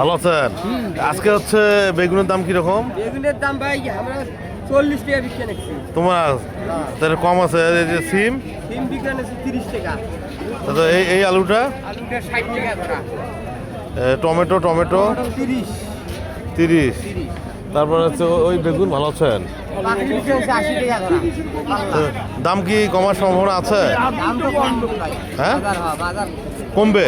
ভালো আছেন? আজকে হচ্ছে বেগুনের দাম কীরকম? বেগুনের দাম ভাই আমরা চল্লিশ টাকা বিক্রি নিচ্ছি তোমার তাহলে কম আছে এই যে সিম? তিন বিক্রি নিচ্ছি তিরিশ টাকা। এই এই আলুটা? আলুটা ষাট টাকা ধরা। Tomato tomato? তিরিশ। তিরিশ। তারপর হচ্ছে ওই বেগুন ভালো আছেন? দাম কি কমার সম্ভাবনা আছে? হ্যাঁ? কমবে?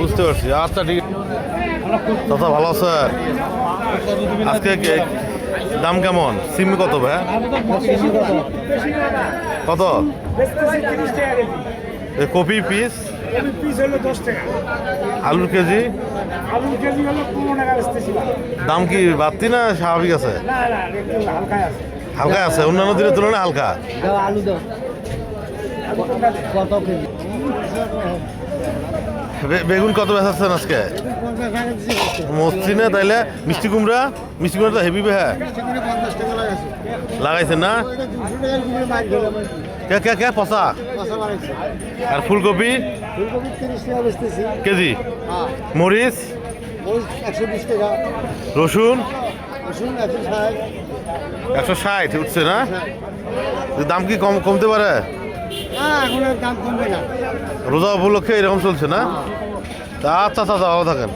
বুঝতে পারছি। আচ্ছা ঠিক দাদা, ভালো আছে আজকে দাম কেমন? সিম কত ভাই? কত? Copy piece? পিস হলো দশ টাকা। আলুর কেজি? আলুর কেজি হলো পনেরো টাকা বেচতেছিলাম দাম কি বাড়তি না স্বাভাবিক আছে? না না একটু হালকায় আছে। হালকা আছে অন্যান্য দিনের তুলনায় হালকা। আলু দাও কত কেজি? বেগুন কত বেচাচ্ছেন আজকে? মসৃণে তাইলে মিষ্টি কুমড়া মিষ্টি কুমড়া তো হেভি বেহা। লাগাইছেন না? কে কে কে? পচা? আর ফুলকপি? কেজি? মরিচ? রসুন? একশো ষাট উঠছে না? দাম কি কম কমতে পারে? রোজা উপলক্ষে এরকম চলছে না? আচ্ছা আচ্ছা, ভালো থাকেন।